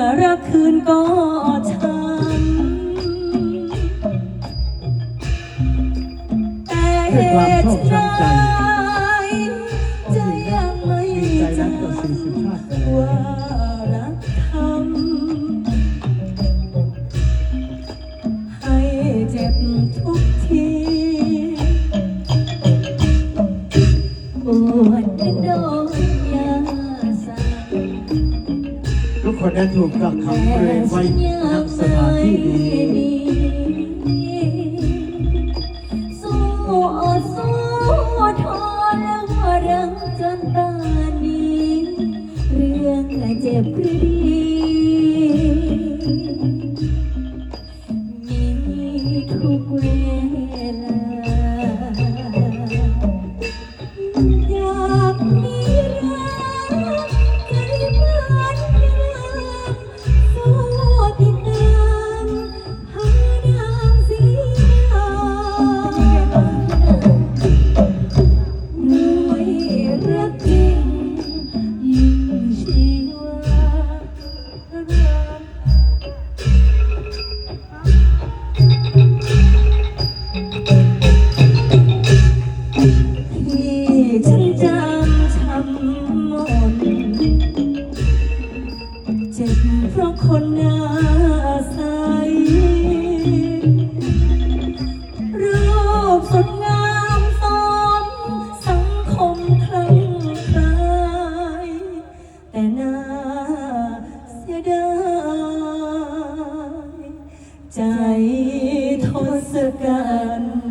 อรักคืนก็ช้ำแต่เหตุใดใจยังไม่จำว่ารักทำให้เจ็บทุกที คนได้ถูกกักขังเปรยไว้นักสถานที่นี้เจ็บรือดีมีทุกเวลาอยาก ทศกัณฐ์